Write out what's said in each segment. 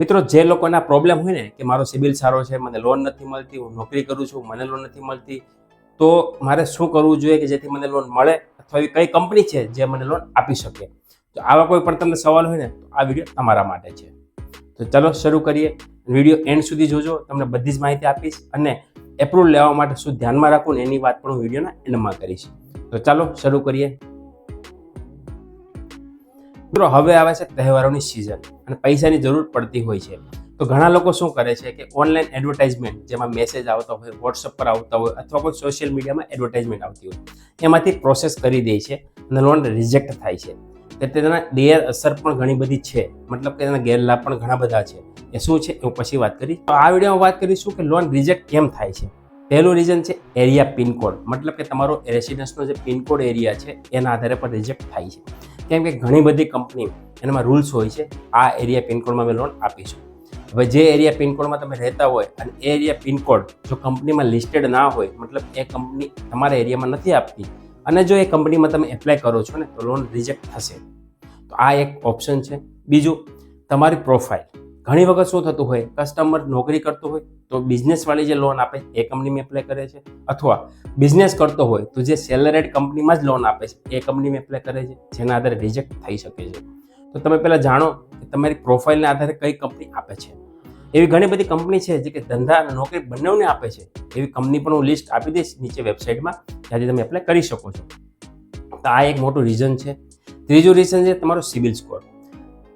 મિત્રો, જે લોકોના પ્રોબ્લેમ હોય ને, કે મારો સિબિલ સારો છે, મને લોન નથી મળતી, હું નોકરી કરું છું, મને લોન નથી મળતી, તો મારે શું કરવું જોઈએ કે જેથી મને લોન મળે અથવા કઈ કંપની છે જે મને લોન આપી શકે? તો આવા કોઈ પણ તમને સવાલ હોય ને, તો આ વીડિયો તમારા માટે છે. તો ચાલો શરૂ કરીએ. વીડિયો એન્ડ સુધી જોજો. તમને બધી જ માહિતી આપીશ અને એપ્રુવલ લેવા માટે શું ધ્યાનમાં રાખવું ને, એની વાત પણ હું વિડીયોના એન્ડમાં કરીશ. તો ચાલો શરૂ કરીએ. મિત્રો, હવે આવે છે તહેવારોની સિઝન અને પૈસાની જરૂર પડતી હોય છે. તો ઘણા લોકો શું કરે છે કે ઓનલાઈન એડવર્ટાઇઝમેન્ટ જેમાં મેસેજ આવતા હોય વોટ્સઅપ પર આવતા હોય અથવા કોઈ સોશિયલ મીડિયામાં એડવર્ટાઇઝમેન્ટ આવતી હોય, એમાંથી પ્રોસેસ કરી દે છે અને લોન રિજેક્ટ થાય છે. એટલે તેના ગેર અસર પણ ઘણી બધી છે. મતલબ કે તેના ગેરલાભ પણ ઘણા બધા છે. એ શું છે? હું પછી વાત કરીશ. તો આ વિડીયોમાં વાત કરીશું કે લોન રિજેક્ટ કેમ થાય છે. પહેલું રીઝન છે એરિયા પિનકોડ મતલબ કે તમારો રેસિડન્સનો જે પિનકોડ એરિયા છે, એના આધારે પણ રિજેક્ટ થાય છે. કેમ કે ઘણી બધી કંપની એનામાં રૂલ્સ હોય છે, આ એરિયા પિનકોડમાં અમે લોન આપીશું. હવે જે એરિયા પિનકોડમાં તમે રહેતા હોય અને એ એરિયા પિનકોડ જો કંપનીમાં લિસ્ટેડ ના હોય, મતલબ એ કંપની તમારા એરિયામાં નથી આપતી, અને જો એ કંપનીમાં તમે એપ્લાય કરો છો ને, તો લોન રિજેક્ટ થશે. તો આ એક ઓપ્શન છે. બીજું, તમારી પ્રોફાઇલ. ઘણી વખત શું થતું હોય કસ્ટમર નોકરી કરતો હોય, તો બિઝનેસવાળી જે લોન આપે, એ કંપનીમાં એપ્લાય કરે છે. અથવા બિઝનેસ કરતો હોય, તો જે સેલરેડ કંપનીમાં જ લોન આપે છે, એ કંપનીમાં એપ્લાય કરે છે, જેના આધારે રિજેક્ટ થઈ શકે છે. તો તમે પહેલાં જાણો કે તમારી પ્રોફાઇલના આધારે કઈ કંપની આપે છે. એવી ઘણી બધી કંપની છે જે કે ધંધા અને નોકરી બંનેઓને આપે છે. એવી કંપની પણ હું લિસ્ટ આપી દઈશ નીચે વેબસાઇટમાં જ્યાંથી તમે એપ્લાય કરી શકો છો. તો આ એક મોટું રીઝન છે. ત્રીજું રીઝન છે તમારો civil score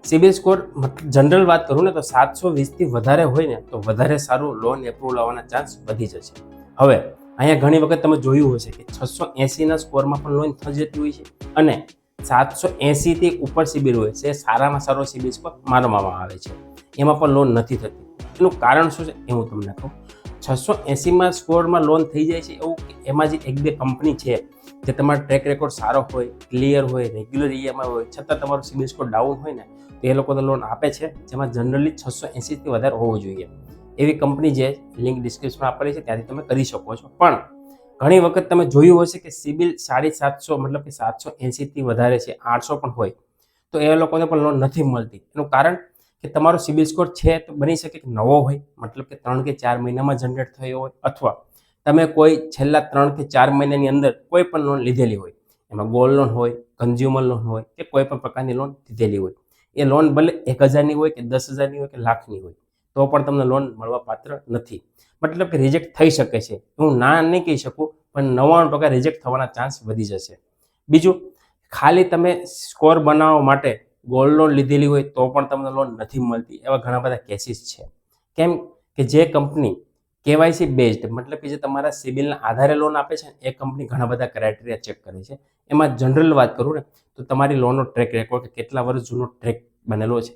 CIBIL score general વાત કરું ને તો સાતસો વીસથી વધારે હોય ને, તો વધારે સારું લોન એપ્રુવલ આવવાના ચાન્સ વધી જશે. હવે, અહીંયા ઘણી વખત તમે જોયું હશે કે છસો એંસીના સ્કોરમાં પણ લોન થઈ જતી હોય છે અને સાતસો એંસીથી ઉપર સિબિલ હોય છે, સારામાં સારો સિબિલ સ્કોર માનવામાં આવે છે. એમાં પણ લોન નથી થતી. એનું કારણ શું છે એ હું તમને કહું. છસો એંસીમાં સ્કોરમાં લોન થઈ જાય છે એવું એમાં જે એક બે કંપની છે જે તમારો ટ્રેક રેકોર્ડ સારો હોય ક્લિયર હોય રેગ્યુલર ઈએમઆઈ હોય, છતાં તમારો સિબિલ સ્કોર ડાઉન હોય ને, તો એ લોકો લોન આપે છે, જેમાં જનરલી છસો એંસીથી વધારે હોવો જોઈએ. એવી કંપની જે લિંક ડિસ્ક્રિપ્શનમાં આપેલી છે, ત્યાંથી તમે કરી શકો છો. પણ ઘણી વખત તમે જોયું હશે કે સિબિલ સાડી સાતસો મતલબ કે સાતસો એંસીથી વધારે છે, આઠસો પણ હોય, તો એ લોકોને પણ લોન નથી મળતી. એનું કારણ કે તમારો સિબિલ સ્કોર છે તો બની શકે કે નવો હોય, મતલબ કે ત્રણ કે ચાર મહિનામાં જનરેટ થયો હોય, અથવા તમે કોઈ છેલ્લા ત્રણ કે ચાર મહિનાની અંદર કોઈ પણ લોન લીધેલી હોય, એમાં ગોલ્ડ લોન હોય કન્ઝ્યુમર લોન હોય કે કોઈ પણ પ્રકારની લોન લીધેલી હોય, એ લોન ભલે એક હજારની હોય કે દસ હજારની હોય કે લાખની હોય, તો પણ તમને લોન મળવા પાત્ર નથી. મતલબ કે રિજેક્ટ થઈ શકે છે. હું ના નહીં કહી શકું, પણ નવ્વાણું ટકા રિજેક્ટ થવાના ચાન્સ વધી જશે. બીજું, ખાલી તમે સ્કોર બનાવવા માટે ગોલ્ડ લોન લીધેલી હોય તો પણ તમને લોન નથી મળતી, એવા ઘણા બધા કેસીસ છે. કેમ કે જે કંપની કેવાયસી બેઝડ મતલબ કે જે તમારા સિબિલના આધારે લોન આપે છે એ કંપની ઘણા બધા ક્રાઇટેરિયા ચેક કરે છે. એમાં જનરલ વાત કરું ને, તો તમારી લોનનો ટ્રેક રેકોર્ડ કે કેટલા વર્ષ જૂનો ટ્રેક બનેલો છે.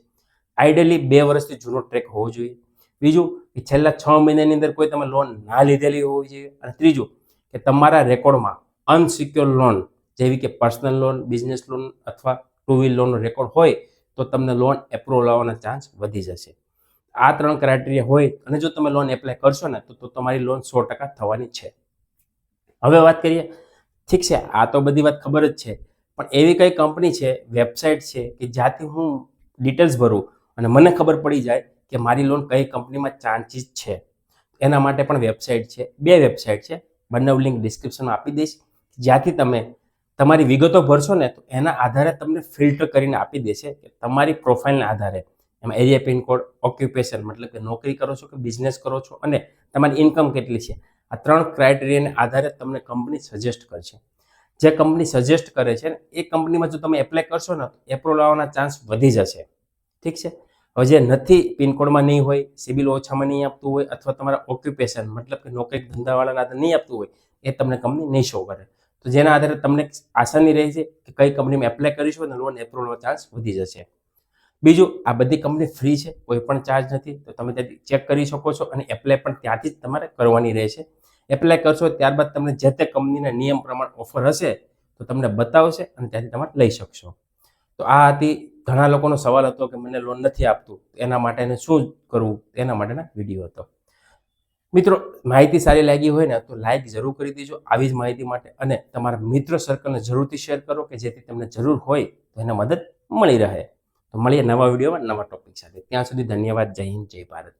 આઈડિયલી બે વર્ષથી જૂનો ટ્રેક હોવો જોઈએ. બીજું કે છેલ્લા છ મહિનાની અંદર કોઈ તમે લોન ના લીધેલી હોવી જોઈએ. અને ત્રીજું કે તમારા રેકોર્ડમાં અનસિક્યોર લોન જેવી કે પર્સનલ લોન બિઝનેસ લોન અથવા ટુ વ્હીલ લોનનો રેકોર્ડ હોય, તો તમને લોન એપ્રુવ લાવવાના ચાન્સ વધી જશે. આ ત્રણ ક્રાઇટેરિયા હોય અને જો તમે લોન એપ્લાય કરશો ને, તો તમારી લોન સો ટકા થવાની છે. હવે વાત કરીએ, ઠીક છે, આ તો બધી વાત ખબર જ છે, પણ એવી કઈ કંપની છે વેબસાઇટ છે, કે જ્યાંથી હું ડિટેલ્સ ભરું અને મને ખબર પડી જાય કે મારી લોન કઈ કંપનીમાં ચાન્સીસ છે. એના માટે પણ વેબસાઇટ છે, બે વેબસાઇટ છે, બંને લિંક ડિસ્ક્રિપ્શનમાં આપી દઈશ. જ્યાંથી તમે તમારી વિગતો ભરશો ને, તો એના આધારે તમને ફિલ્ટર કરીને આપી દેશે કે તમારી પ્રોફાઇલના આધારે એમાં એરિયા પિનકોડ ઓક્યુપેશન મતલબ કે નોકરી કરો છો કે બિઝનેસ કરો છો અને તમારી ઇન્કમ કેટલી છે? આ ત્રણ ક્રાઇટેરિયાને આધારે તમને કંપની સજેસ્ટ કરશે. જે કંપની સજેસ્ટ કરે છે, એ કંપનીમાં જો તમે એપ્લાય કરશો ને એપ્રુવલ આવવાના ચાન્સ વધી જશે. ઠીક છે? હવે જે નથી પિનકોડમાં નહીં હોય સિબિલ ઓછામાં નહીં આપતું હોય અથવા તમારા ઓક્યુપેશન મતલબ કે નોકરી ધંધાવાળાના આધારે નહીં આપતું હોય, એ તમને કંપની નહીં શો કરે. તો જેના આધારે તમને આસાની રહે છે કે કઈ કંપનીમાં એપ્લાય કરીશું અને લોન એપ્રુવલનો ચાન્સ વધી જશે. બીજું, આ બધી કંપની ફ્રી છે, કોઈ પણ ચાર્જ નથી, તો તમે ત્યાંથી ચેક કરી શકો છો અને એપ્લાય પણ ત્યાંથી જ તમારે કરવાની રહેશે. એપ્લાય કરશો ત્યારબાદ તમને જે તે કંપનીના નિયમ પ્રમાણે ઓફર હશે, તો તમને બતાવશે અને ત્યાંથી તમારે લઈ શકશો. તો આ હતી ઘણા લોકોનો સવાલ હતો કે મને લોન નથી આપતું એના માટેને શું કરવું, એના માટેના વીડિયો હતો. મિત્રો, માહિતી સારી લાગી હોય ને, તો લાઇક જરૂર કરી દેજો આવી જ માહિતી માટે અને તમારા મિત્ર સર્કલને જરૂરથી શેર કરો કે જેથી તમને જરૂર હોય તો એને મદદ મળી રહે. તો મળીએ નવા વિડીયોમાં નવા ટોપિક સાથે. ત્યાં સુધી ધન્યવાદ. જય હિન્દ જય ભારત.